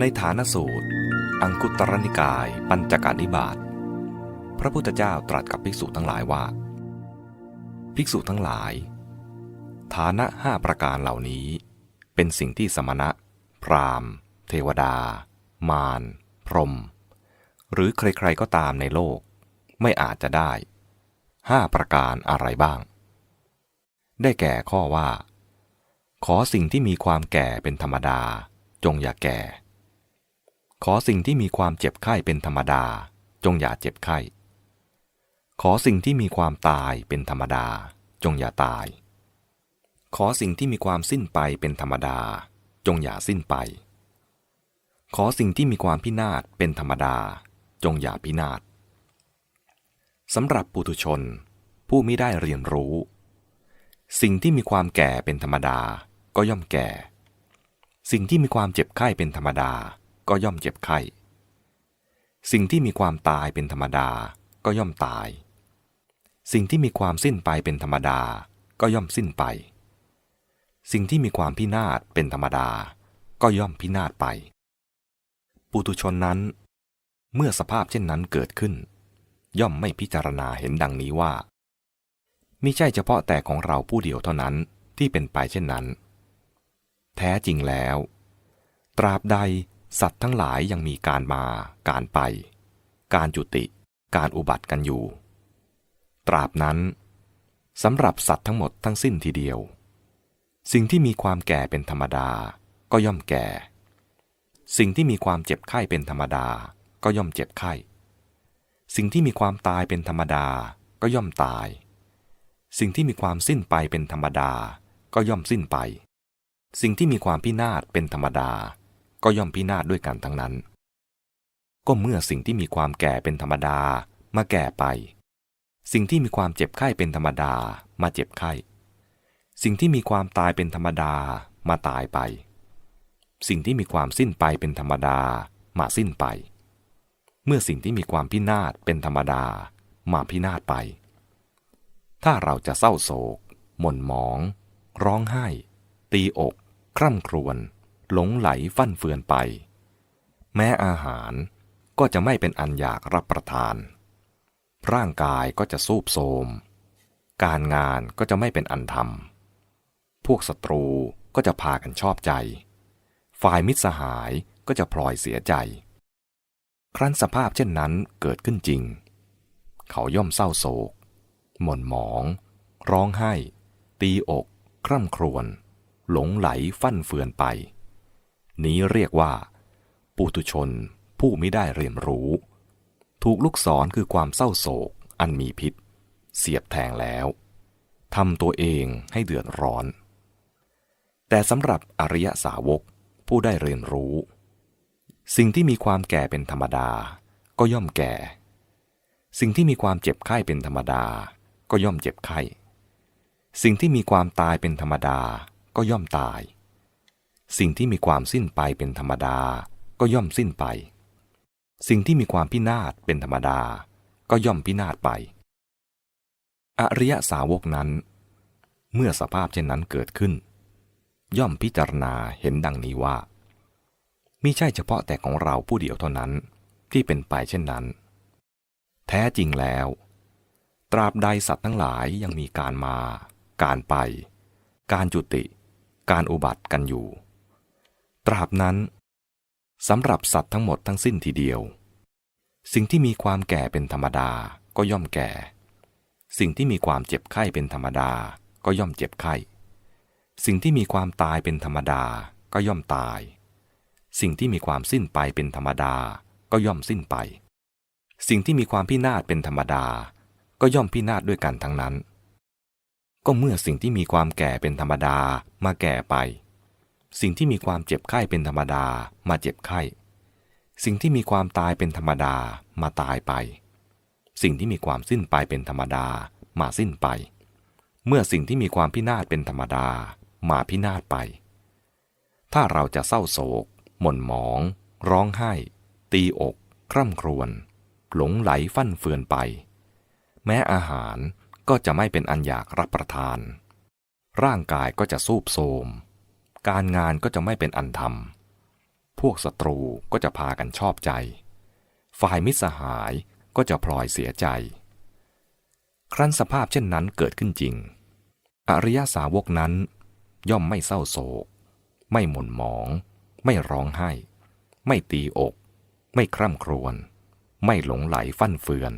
ในฐานสูตร อังคุตรนิกาย ปัญจการนิบาตพระพุทธเจ้าตรัสกับภิกษุทั้งหลายว่า ภิกษุทั้งหลาย ฐานะห้าประการเหล่านี้ เป็นสิ่งที่สมณะ พราหมณ์ เทวดา มารพรหมหรือใครๆก็ตามในโลก ไม่อาจจะได้ห้าประการอะไรบ้าง ได้แก่ข้อว่า ขอสิ่งที่มีความแก่เป็นธรรมดา จงอย่าแก่ ขอสิ่งที่มีความเจ็บไข้เป็นธรรมดา จงอย่าเจ็บไข้ ขอสิ่งที่มีความตายเป็นธรรมดา จงอย่าตาย ขอสิ่งที่มีความสิ้นไปเป็นธรรมดา จงอย่าสิ้นไป ขอสิ่งที่มีความพินาศเป็นธรรมดา จงอย่าพินาศสำหรับปุถุชน ผู้ไม่ได้เรียนรู้ สิ่งที่มีความแก่เป็นธรรมดาก็ย่อมแก่ สิ่งที่มีความเจ็บไข้เป็นธรรมดา ก็ย่อมเจ็บไข้ สิ่งที่มีความตายเป็นธรรมดาก็ย่อมตาย สิ่งที่มีความสิ้นไปเป็นธรรมดาก็ย่อมสิ้นไป สิ่งที่มีความพินาศเป็นธรรมดา ก็ย่อมพินาศไป ปุตุชนนั้น เมื่อสภาพเช่นนั้นเกิดขึ้น ย่อมไม่พิจารณาเห็นดังนี้ว่ามิใช่เฉพาะแต่ของเราผู้เดียวเท่านั้นที่เป็นไปเช่นนั้น แท้จริงแล้ว ตราบใด สัตว์ทั้งหลายยังมีการมา การไป การจุติ การอุบัติกันอยู่ ตราบนั้นสำหรับสัตว์ทั้งหมดทั้งสิ้นทีเดียว สิ่งที่มีความแก่เป็นธรรมดาก็ย่อมแก่ สิ่งที่มีความเจ็บไข้เป็นธรรมดาก็ย่อมเจ็บไข้ สิ่งที่มีความตายเป็นธรรมดาก็ย่อมตาย สิ่งที่มีความสิ้นไปเป็นธรรมดาก็ย่อมสิ้นไป สิ่งที่มีความพินาศเป็นธรรมดา ก็ย่อมพินาศด้วยกันทั้งนั้น ก็เมื่อสิ่งที่มีความแก่เป็นธรรมดามาแก่ไป สิ่งที่มีความเจ็บไข้เป็นธรรมดามาเจ็บไข้ สิ่งที่มีความตายเป็นธรรมดามาตายไป สิ่งที่มีความสิ้นไปเป็นธรรมดามาสิ้นไป เมื่อสิ่งที่มีความพินาศเป็นธรรมดามาพินาศไป ถ้าเราจะเศร้าโศก หม่นหมอง ร้องไห้ ตีอก คร่ำครวญ หลงไหลฟั่นเฟือนไป แม้อาหารก็จะไม่เป็นอันอยากรับประทาน ร่างกายก็จะสูบโทมการงานก็จะไม่เป็นอันทำพวกศัตรูก็จะพากันชอบใจ ฝ่ายมิตรสหายก็จะพลอยเสียใจ ครั้นสภาพเช่นนั้นเกิดขึ้นจริง เขาย่อมเศร้าโศก หม่นหมอง ร้องไห้ ตีอก คร่ำครวญ หลงไหลฟั่นเฟือนไป นี้เรียกว่า ปุตุชนผู้ไม่ได้เรียนรู้ ถูกลูกศรคือความเศร้าโศก อันมีพิษ เสียบแทงแล้วทำตัวเองให้เดือดร้อน แต่สำหรับอริยสาวกผู้ได้เรียนรู้ สิ่งที่มีความแก่เป็นธรรมดา ก็ย่อมแก่ สิ่งที่มีความเจ็บไข้เป็นธรรมดา ก็ย่อมเจ็บไข้ สิ่งที่มีความตายเป็นธรรมดา ก็ย่อมตาย สิ่งที่มีความสิ้นไปเป็นธรรมดาก็ย่อมสิ้นไป สิ่งที่มีความพินาศเป็นธรรมดา ก็ย่อมพินาศไป อริยสาวกนั้น เมื่อสภาพเช่นนั้นเกิดขึ้น ย่อมพิจารณาเห็นดังนี้ว่ามิใช่เฉพาะแต่ของเราผู้เดียวเท่านั้นที่เป็นไปเช่นนั้น แท้จริงแล้ว ตราบใดสัตว์ทั้งหลายยังมีการมา การไป การจุติ การอุบัติกันอยู่ ตราบนั้นสำหรับสัตว์ทั้งหมดทั้งสิ้นทีเดียว สิ่งที่มีความแก่เป็นธรรมดาก็ย่อมแก่ สิ่งที่มีความเจ็บไข้เป็นธรรมดาก็ย่อมเจ็บไข้ สิ่งที่มีความตายเป็นธรรมดาก็ย่อมตาย สิ่งที่มีความสิ้นไปเป็นธรรมดาก็ย่อมสิ้นไป สิ่งที่มีความพินาศเป็นธรรมดา ก็ย่อมพินาศด้วยกันทั้งนั้น ก็เมื่อสิ่งที่มีความแก่เป็นธรรมดามาแก่ไป สิ่งที่มีความเจ็บไข้เป็นธรรมดามาเจ็บไข้ สิ่งที่มีความตายเป็นธรรมดามาตายไป สิ่งที่มีความสิ้นไปเป็นธรรมดามาสิ้นไป เมื่อสิ่งที่มีความพินาศเป็นธรรมดามาพินาศไป ถ้าเราจะเศร้าโศก หม่นหมอง ร้องไห้ ตีอก คร่ำครวญ หลงไหลฟั่นเฟือนไป แม้อาหารก็จะไม่เป็นอันอยากรับประทาน ร่างกายก็จะสูบโทม การงานก็จะไม่เป็นอันทพวกศัตรูก็จะพากันชอบใจ ฝ่ายมิตรสหายก็จะพลอยเสียใจ ครั้นสภาพเช่นนั้นเกิดขึ้นจริง อริยสาวกนั้น ย่อมไม่เศร้าโศก ไม่หม่นหมอง ไม่ร้องไห้ ไม่ตีอก ไม่คร่ำครวญ ไม่หลงไหลฟั่นเฟือน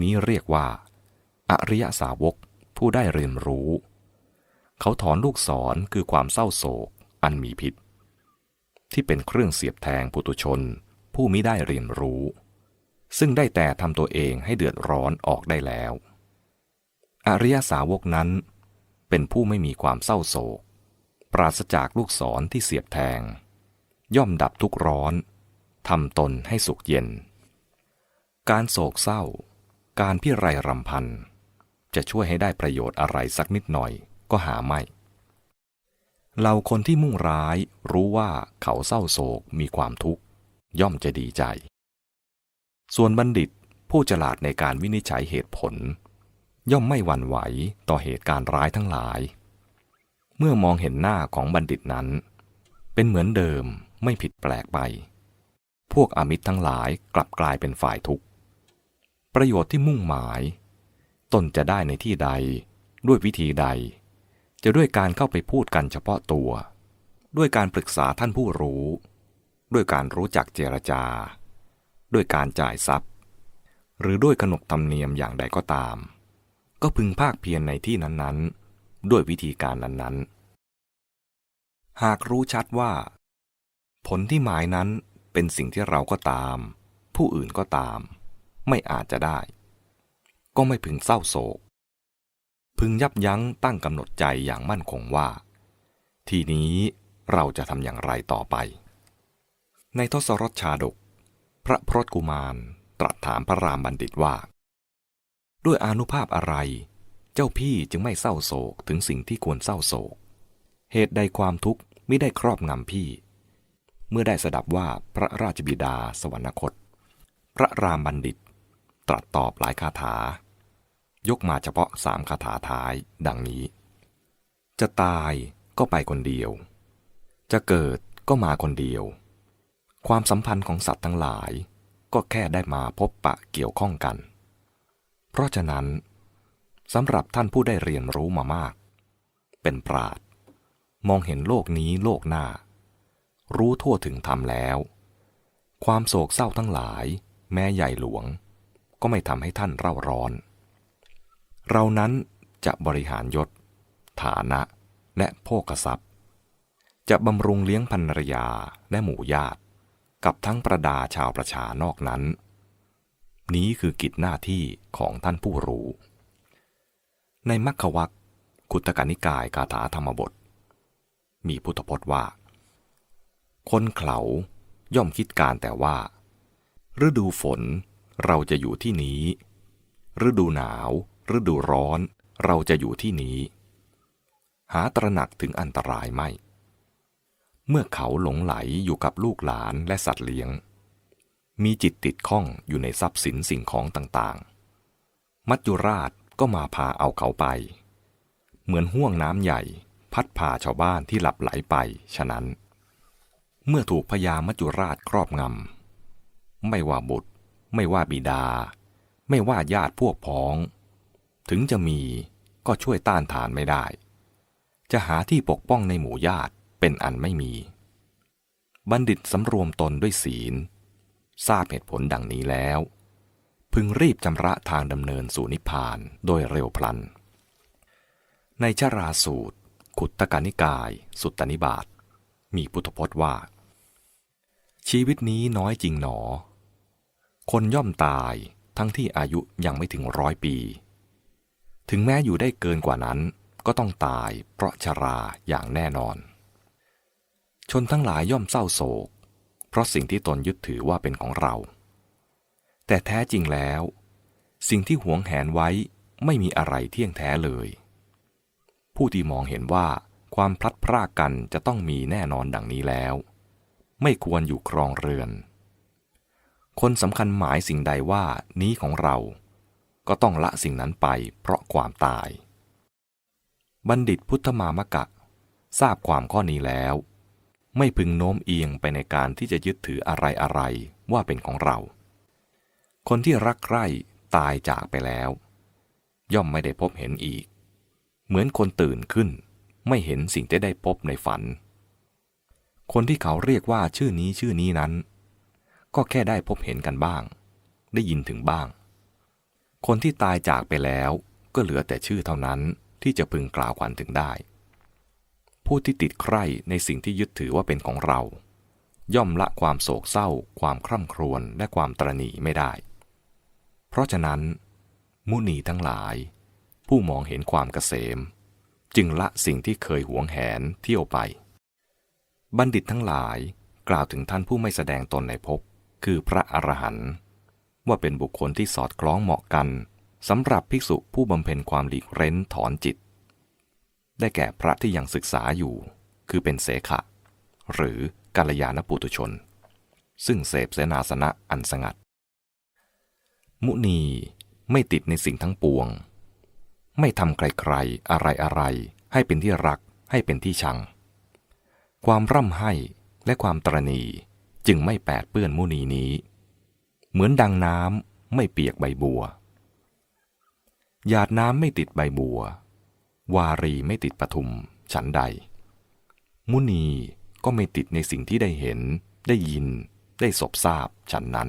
นี้เรียกว่า อริยสาวกผู้ได้เรียนรู้ เขาถอนลูกศรคือความเศร้าโศก อันมีพิษ ที่เป็นเครื่องเสียบแทงปุตุชน ผู้มิได้เรียนรู้ ซึ่งได้แต่ทำตัวเองให้เดือดร้อนออกได้แล้ว อริยสาวกนั้น เป็นผู้ไม่มีความเศร้าโศก ปราศจากลูกศรที่เสียบแทง ย่อมดับทุกร้อนทำตนให้สุขเย็น การโศกเศร้า การพิไรรำพัน จะช่วยให้ได้ประโยชน์อะไรสักนิดหน่อย ก็หาไม่เราคนที่มุ่งร้ายรู้ว่าเขาเศร้าโศกมีความทุกข์ ย่อมจะดีใจ ส่วนบัณฑิตผู้ฉลาดในการวินิจฉัยเหตุผล ย่อมไม่หวั่นไหวต่อเหตุการณ์ร้ายทั้งหลาย เมื่อมองเห็นหน้าของบัณฑิตนั้น เป็นเหมือนเดิมไม่ผิดแปลกไป พวกอมิตรทั้งหลายกลับกลายเป็นฝ่ายทุกข์ ประโยชน์ที่มุ่งหมาย ตนจะได้ในที่ใดด้วยวิธีใด จะด้วยการเข้าไปพูดกันเฉพาะตัว ด้วยการปรึกษาท่านผู้รู้ ด้วยการรู้จักเจรจา ด้วยการจ่ายทรัพย์ หรือด้วยขนบธรรมเนียมอย่างใดก็ตาม ก็พึงภาคเพียรในที่นั้นๆ ด้วยวิธีการนั้นๆ หากรู้ชัดว่า ผลที่หมายนั้นเป็นสิ่งที่เราก็ตาม ผู้อื่นก็ตาม ไม่อาจจะได้ ก็ไม่พึงเศร้าโศก พึงยับยั้งตั้งกำหนดใจอย่างมั่นคงว่า ทีนี้เราจะทำอย่างไรต่อไป ในทศรสชาดก พระพรตกุมารตรัสถามพระรามบัณฑิตว่า ด้วยอนุภาพอะไร เจ้าพี่จึงไม่เศร้าโศกถึงสิ่งที่ควรเศร้าโศก เหตุใดความทุกข์ไม่ได้ครอบงำพี่ เมื่อได้สดับว่าพระราชบิดาสวรรคต พระรามบัณฑิต ตรัสตอบหลายคาถา ยกมาเฉพาะสามคาถาท้ายดังนี้ จะตายก็ไปคนเดียว จะเกิดก็มาคนเดียว ความสัมพันธ์ของสัตว์ทั้งหลาย ก็แค่ได้มาพบปะเกี่ยวข้องกัน เพราะฉะนั้นสำหรับท่านผู้ได้เรียนรู้มามาก เป็นปราดมองเห็นโลกนี้โลกหน้า รู้ทั่วถึงธรรมแล้ว ความโศกเศร้าทั้งหลาย แม้ใหญ่หลวง ก็ไม่ทำให้ท่านเร่าร้อน เรานั้นจะบริหารยศ ฐานะ และโภกทรัพย์ จะบำรุงเลี้ยงภรรยาและหมู่ญาติ กับทั้งประดาชาวประชานอกนั้น นี้คือกิจหน้าที่ของท่านผู้รู้ ในมัคควักคุตกนิกายกาถาธรรมบท มีพุทธพจน์ว่า คนเขาย่อมคิดการแต่ว่า ฤดูฝนเราจะอยู่ที่นี้ ฤดูหนาว ฤดูร้อนเราจะอยู่ที่นี้ หาตระหนักถึงอันตรายไม่ เมื่อเขาหลงไหลอยู่กับลูกหลานและสัตว์เลี้ยง มีจิตติดข้องอยู่ในทรัพย์สินสิ่งของต่างๆ มัจจุราชก็มาพาเอาเขาไป เหมือนห่วงน้ำใหญ่พัดพาชาวบ้านที่หลับไหลไป ฉะนั้น เมื่อถูกพญามัจจุราชครอบงำ ไม่ว่าบุตร ไม่ว่าบิดา ไม่ว่าญาติพวกพ้อง ถึงจะมีก็ช่วยต้านทานไม่ได้ จะหาที่ปกป้องในหมู่ญาติเป็นอันไม่มี บัณฑิตสำรวมตนด้วยศีล ทราบเหตุผลดังนี้แล้ว พึงรีบจำระทางดำเนินสู่นิพพานโดยเร็วพลัน ในชราสูตร ขุตตกานิกาย สุตตนิบาตมีพุทธพจน์ว่า ชีวิตนี้น้อยจริงหนอ คนย่อมตายทั้งที่อายุยังไม่ถึงร้อยปี ถึงแม้อยู่ได้เกินกว่านั้น ก็ต้องตายเพราะชราอย่างแน่นอน ชนทั้งหลายย่อมเศร้าโศก เพราะสิ่งที่ตนยึดถือว่าเป็นของเรา แต่แท้จริงแล้ว สิ่งที่หวงแหนไว้ไม่มีอะไรเที่ยงแท้เลย ผู้ที่มองเห็นว่าความพลัดพรากกันจะต้องมีแน่นอนดังนี้แล้ว ไม่ควรอยู่ครองเรือน คนสำคัญหมายสิ่งใดว่านี้ของเรา ก็ต้องละสิ่งนั้นไปเพราะความตาย บัณฑิตพุทธมามกะ ทราบความข้อนี้แล้ว ไม่พึงโน้มเอียงไปในการที่จะยึดถืออะไรอะไรๆว่าเป็นของเรา คนที่รักใคร่ตายจากไปแล้ว ย่อมไม่ได้พบเห็นอีก เหมือนคนตื่นขึ้น ไม่เห็นสิ่งที่ได้พบในฝัน คนที่เขาเรียกว่าชื่อนี้ชื่อนี้นั้น ก็แค่ได้พบเห็นกันบ้าง ได้ยินถึงบ้าง คนที่ตายจากไปแล้วก็เหลือแต่ชื่อเท่านั้นที่จะพึงกล่าวขวัญถึงได้ ผู้ที่ติดใคร่ในสิ่งที่ยึดถือว่าเป็นของเรา ย่อมละความโศกเศร้า ความคร่ำครวญและความตรณีไม่ได้ เพราะฉะนั้น มุนีทั้งหลาย ผู้มองเห็นความเกษม จึงละสิ่งที่เคยหวงแหนเที่ยวไป บัณฑิตทั้งหลายกล่าวถึงท่านผู้ไม่แสดงตนในภพคือพระอรหันต์ ว่าเป็นบุคคลที่สอดคล้องเหมาะกันสำหรับภิกษุผู้บำเพ็ญความหลีกเร้นถอนจิต ได้แก่พระที่ยังศึกษาอยู่ คือเป็นเสขะ หรือกัลยาณปุตุชน ซึ่งเสพเสนาสนะอันสงัด มุนีไม่ติดในสิ่งทั้งปวง ไม่ทำใครๆอะไรๆ ให้เป็นที่รักให้เป็นที่ชัง ความร่ำไห้และความตรณีจึงไม่แปดเปื้อนมุนีนี้ เหมือนดังน้ำไม่เปียกใบบัว หยาดน้ำไม่ติดใบบัว วารีไม่ติดปทุมฉันใด มุนีก็ไม่ติดในสิ่งที่ได้เห็น ได้ยิน ได้สบทราบฉันนั้น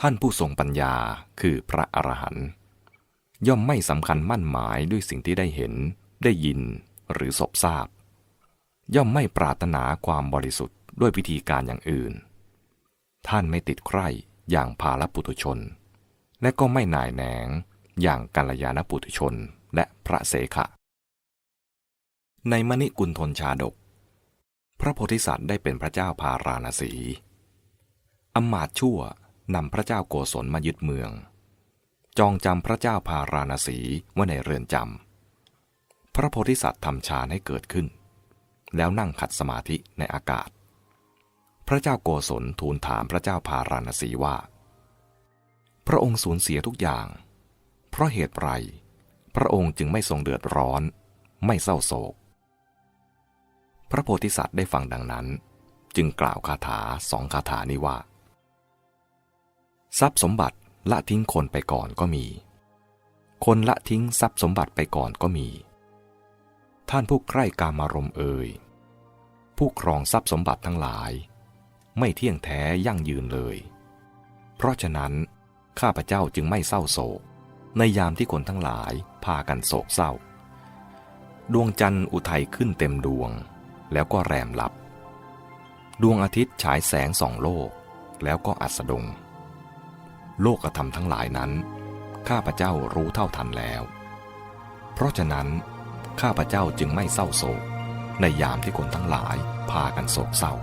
ท่านผู้ทรงปัญญาคือพระอรหันต์ย่อมไม่สำคัญมั่นหมายด้วยสิ่งที่ได้เห็น ได้ยินหรือสบทราบ ย่อมไม่ปรารถนาความบริสุทธิ์ด้วยพิธีการอย่างอื่น ท่านไม่ติดใคร่อย่างภาลปุถุชน และก็ไม่หน่ายแหนงอย่างกัลยาณปุถุชนและพระเสขะ ในมณิกุลทนชาดก พระโพธิสัตว์ได้เป็นพระเจ้าพาราณสีอำมาตชั่วนำพระเจ้าโกศลมายึดเมือง จองจำพระเจ้าพาราณสีไว้ในเรือนจำ พระโพธิสัตว์ทำฌานให้เกิดขึ้น แล้วนั่งขัดสมาธิในอากาศ พระเจ้าโกศลทูลถามพระเจ้าพาราณสีว่า พระองค์สูญเสียทุกอย่าง เพราะเหตุไร พระองค์จึงไม่ทรงเดือดร้อน ไม่เศร้าโศก พระโพธิสัตว์ได้ฟังดังนั้น จึงกล่าวคาถาสองคาถานี้ว่า ทรัพย์สมบัติละทิ้งคนไปก่อนก็มี คนละทิ้งทรัพย์สมบัติไปก่อนก็มี ท่านผู้ใกล้กามารมเอ่ยผู้ครองทรัพย์สมบัติทั้งหลาย ไม่เที่ยงแท้ยั่งยืนเลย เพราะฉะนั้น ข้าพเจ้าจึงไม่เศร้าโศก ในยามที่คนทั้งหลายพากันโศกเศร้า ดวงจันทร์อุทัยขึ้นเต็มดวง แล้วก็แรมลับ ดวงอาทิตย์ฉายแสงส่องโลก แล้วก็อัสดง โลกธรรมทั้งหลายนั้น ข้าพเจ้ารู้เท่าทันแล้ว เพราะฉะนั้น ข้าพเจ้าจึงไม่เศร้าโศก ในยามที่คนทั้งหลายพากันโศกเศร้า